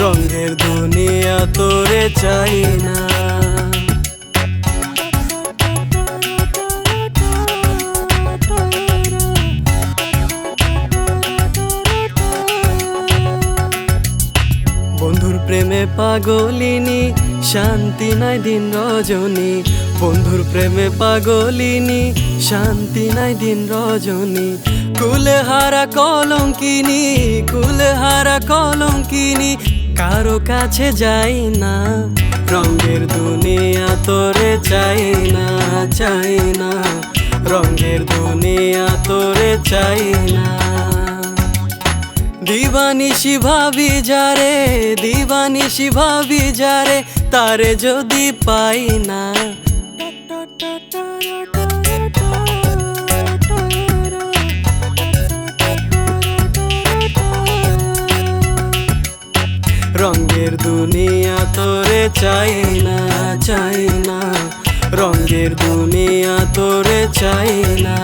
রঙের দুনিয়া তোরে চাই না। প্রেমে পাগলিনী, শান্তি নাই দিন রজনী। বন্ধুর প্রেমে পাগলিনী, শান্তি নাই দিন রজনী। কুলে হারা কলঙ্কিনী কুলে হারা কলঙ্কিনী কারও কাছে যাই না, রঙের দুনিয়া তোরে চাই না চাই না। রঙের দুনিয়া তোরে চাই না। দিবানিশি ভাবি যারে দিবানিশি ভাবি যারে তারে যদি পাই না রঙের দুনিয়া তোরে চাই না চাই না। রঙের দুনিয়া তোরে চাই না।